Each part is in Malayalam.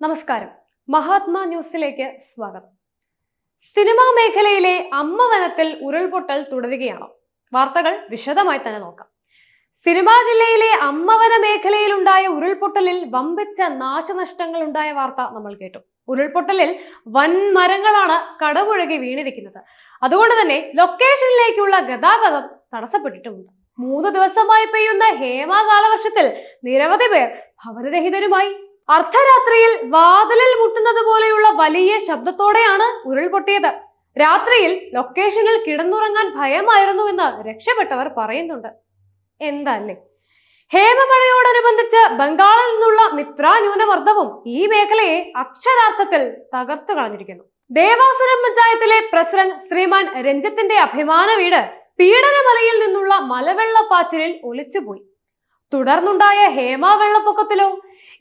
നമസ്കാരം. മഹാത്മാ ന്യൂസിലേക്ക് സ്വാഗതം. സിനിമാ മേഖലയിലെ അമ്മവനത്തിൽ ഉരുൾപൊട്ടൽ തുടരുകയാണ്. വാർത്തകൾ വിശദമായി തന്നെ നോക്കാം. സിനിമാ ജില്ലയിലെ അമ്മവന മേഖലയിലുണ്ടായ ഉരുൾപൊട്ടലിൽ വമ്പിച്ച നാശനഷ്ടങ്ങൾ ഉണ്ടായ വാർത്ത നമ്മൾ കേട്ടു. ഉരുൾപൊട്ടലിൽ വൻ മരങ്ങളാണ് കടപുഴകി വീണിരിക്കുന്നത്. അതുകൊണ്ട് തന്നെ ലൊക്കേഷനിലേക്കുള്ള ഗതാഗതം തടസ്സപ്പെട്ടിട്ടുമുണ്ട്. മൂന്ന് ദിവസമായി പെയ്യുന്ന ഹേമ കാലവർഷത്തിൽ നിരവധി പേർ ഭവനരഹിതരുമായി അർദ്ധരാത്രിയിൽ വാതിലിൽ മുട്ടുന്നത് പോലെയുള്ള വലിയ ശബ്ദത്തോടെയാണ് ഉരുൾപൊട്ടിയത് രാത്രിയിൽ ലൊക്കേഷനിൽ കിടന്നുറങ്ങാൻ ഭയമായിരുന്നു എന്ന് രക്ഷപ്പെട്ടവർ പറയുന്നുണ്ട്. എന്തല്ലേ? ഹേമമഴയോടനുബന്ധിച്ച് ബംഗാളിൽ നിന്നുള്ള മിത്ര ന്യൂനമർദ്ദവും ഈ മേഖലയെ അക്ഷരാർത്ഥത്തിൽ തകർത്തു കളഞ്ഞിരിക്കുന്നു. ദേവാസുരം പഞ്ചായത്തിലെ പ്രസിഡന്റ് ശ്രീമാൻ രഞ്ജിത്തിന്റെ അഭിമാന വീട് പീഡനമലയിൽ നിന്നുള്ള മലവെള്ളപ്പാച്ചിലിൽ ഒലിച്ചുപോയി. തുടർന്നുണ്ടായ ഹേമ വെള്ളപ്പൊക്കത്തിലോ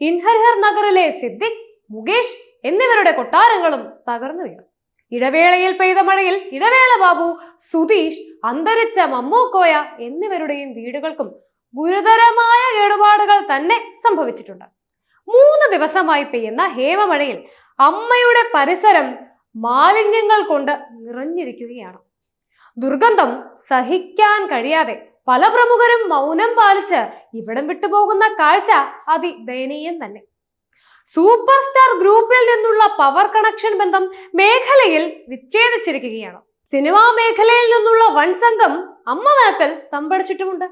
ഇൻഹർഹർ നഗറിലെ സിദ്ദിഖ് മുകേഷ് എന്നിവരുടെ കൊട്ടാരങ്ങളും തകർന്നു വീണു. ഇടവേളയിൽ പെയ്ത മഴയിൽ ഇടവേള ബാബു സുതീഷ് അന്തരിച്ച മമ്മൂക്കോയ എന്നിവരുടെയും വീടുകൾക്കും ഗുരുതരമായ കേടുപാടുകൾ തന്നെ സംഭവിച്ചിട്ടുണ്ട്. മൂന്ന് ദിവസമായി പെയ്യുന്ന ഹേമമഴയിൽ അമ്മയുടെ പരിസരം മാലിന്യങ്ങൾ കൊണ്ട് നിറഞ്ഞിരിക്കുകയാണ്. ദുർഗന്ധം സഹിക്കാൻ കഴിയാതെ പല പ്രമുഖരും മൗനം പാലിച്ച് ഇവിടം വിട്ടുപോകുന്ന കാഴ്ച അതിദയനീയം തന്നെ. സൂപ്പർ സ്റ്റാർ ഗ്രൂപ്പിൽ നിന്നുള്ള പവർ കണക്ഷൻ ബന്ധം മേഖലയിൽ വിച്ഛേദിച്ചിരിക്കുകയാണ്. സിനിമാ മേഖലയിൽ നിന്നുള്ള വൻ സംഘം അമ്മവനത്തിൽ തമ്പടിച്ചിട്ടുമുണ്ട്.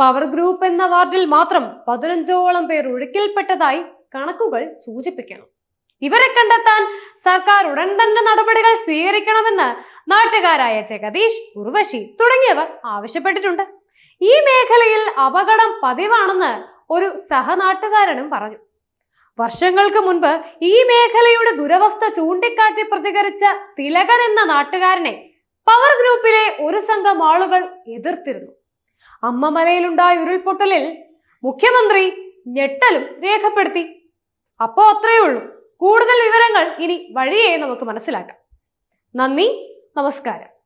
പവർ ഗ്രൂപ്പ് എന്ന വാർഡിൽ മാത്രം പതിനഞ്ചോളം പേർ ഒഴുക്കിൽപ്പെട്ടതായി കണക്കുകൾ സൂചിപ്പിക്കണം. ഇവരെ കണ്ടെത്താൻ സർക്കാർ ഉടൻ തന്നെ നടപടികൾ സ്വീകരിക്കണമെന്ന് നാട്ടുകാരായ ജഗദീഷ് ഉർവശി തുടങ്ങിയവർ ആവശ്യപ്പെട്ടിട്ടുണ്ട്. ഈ മേഖലയിൽ അപകടം പതിവാണെന്ന് ഒരു സഹനാട്ടുകാരനും പറഞ്ഞു. വർഷങ്ങൾക്ക് മുൻപ് ഈ മേഖലയുടെ ദുരവസ്ഥ ചൂണ്ടിക്കാട്ടി പ്രതികരിച്ച തിലകൻ എന്ന നാട്ടുകാരനെ പവർ ഗ്രൂപ്പിലെ ഒരു സംഘം ആളുകൾ എതിർത്തിരുന്നു. അമ്മമലയിലുണ്ടായ ഉരുൾപൊട്ടലിൽ മുഖ്യമന്ത്രി ഞെട്ടലും രേഖപ്പെടുത്തി. അപ്പോ അത്രയേ ഉള്ളൂ. കൂടുതൽ വിവരങ്ങൾ ഇനി വഴിയേ നമുക്ക് മനസ്സിലാക്കാം. നന്ദി നമസ്കാരം.